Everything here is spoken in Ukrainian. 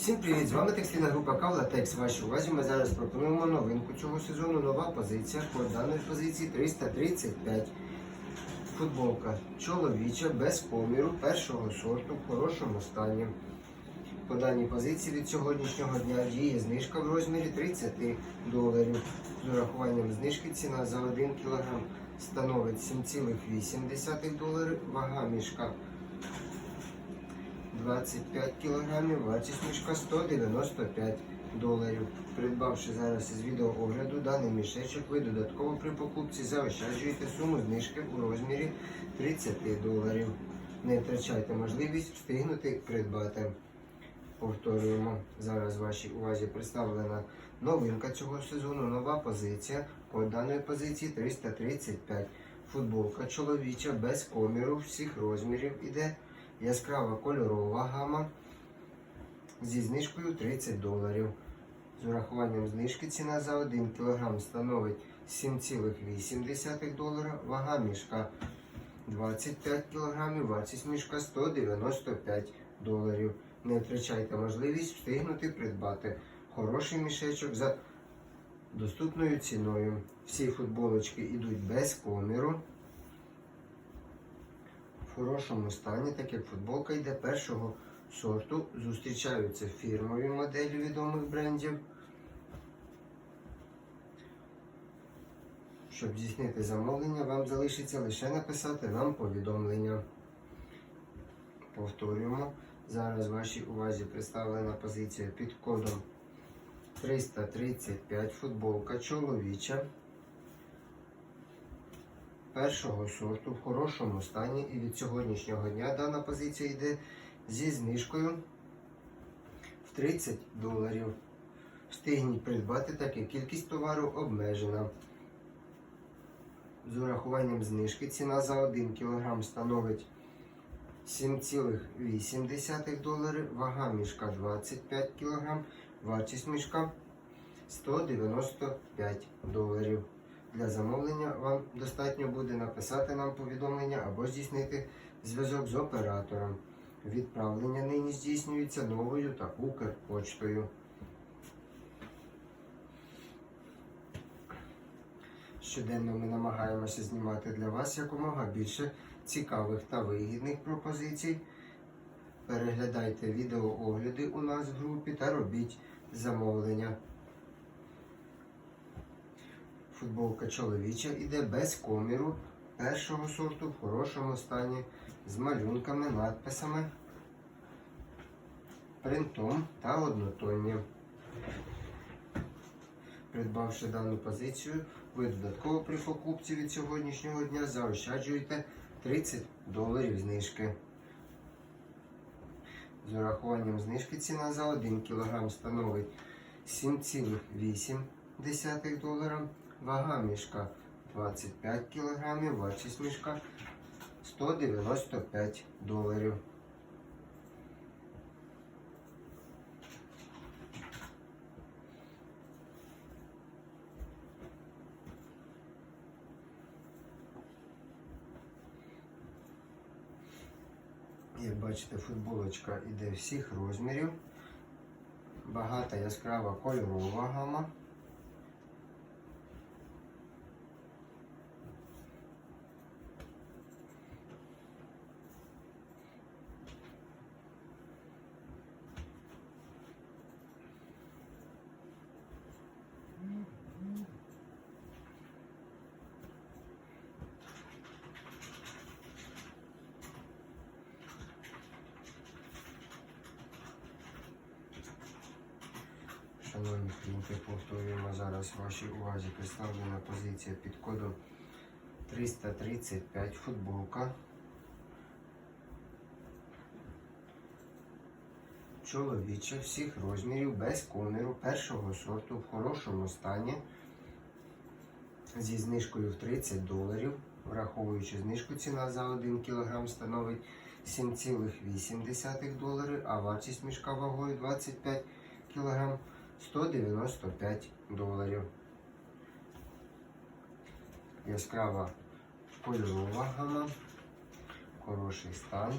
Всім привіт! З вами текстильна група Кавлатекс. Вашій увазі ми зараз пропонуємо новинку цього сезону. Нова позиція. По даної позиції 335. Футболка чоловіча без коміру першого сорту в хорошому стані. По даній позиції від сьогоднішнього дня діє знижка в розмірі 30 доларів. З урахуванням знижки ціна за 1 кг становить 7,8 доларів. Вага мішка 25 кг, вартість мішка 195 доларів. Придбавши зараз із відеоогляду даний мішечок, ви додатково при покупці заощаджуєте суму знижки у розмірі 30 доларів. Не втрачайте можливість встигнути придбати. Повторюємо, зараз вашій увазі представлена новинка цього сезону, нова позиція. По даної позиції 335. Футболка чоловіча без коміру всіх розмірів іде яскрава кольорова гама зі знижкою 30 доларів. З урахуванням знижки ціна за 1 кг становить 7,8 долара, вага мішка 25 кг, вартість мішка 195 доларів. Не втрачайте можливість встигнути придбати хороший мішечок за доступною ціною. Всі футболочки йдуть без коміру в хорошому стані, так як футболка йде першого сорту. Зустрічаються фірмові моделі відомих брендів. Щоб здійснити замовлення, вам залишиться лише написати нам повідомлення. Повторюємо. Зараз вашій увазі представлена позиція під кодом 335 футболка чоловіча першого сорту в хорошому стані і від сьогоднішнього дня дана позиція йде зі знижкою в 30 доларів. Встигніть придбати, так як кількість товару обмежена. З урахуванням знижки ціна за 1 кг становить 7,8 доларів, вага мішка 25 кг, вартість мішка 195 доларів. Для замовлення вам достатньо буде написати нам повідомлення або здійснити зв'язок з оператором. Відправлення нині здійснюється новою та Укрпочтою. Щоденно ми намагаємося знімати для вас якомога більше цікавих та вигідних пропозицій. Переглядайте відеоогляди у нас в групі та робіть замовлення. Футболка чоловіча іде без коміру першого сорту в хорошому стані з малюнками, надписами, принтом та однотонням. Придбавши дану позицію, ви додатково при покупці від сьогоднішнього дня заощаджуєте 30 доларів знижки. З урахуванням знижки ціна за 1 кг становить 7,8 долара. Вага мішка 25 кг, вартість мішка 195 доларів. Як бачите, футболочка іде всіх розмірів. Багата яскрава кольорова гама. Шановні клієнти, повторюємо зараз вашій увазі представлена позиція під кодом 335 футболка. Чоловіча всіх розмірів без коміру першого сорту в хорошому стані зі знижкою в 30 доларів. Враховуючи знижку, ціна за 1 кг становить 7,8 доларів, а вартість мішка вагою 25 кг 195 доларів. Яскрава кольорова гама, хороший стан.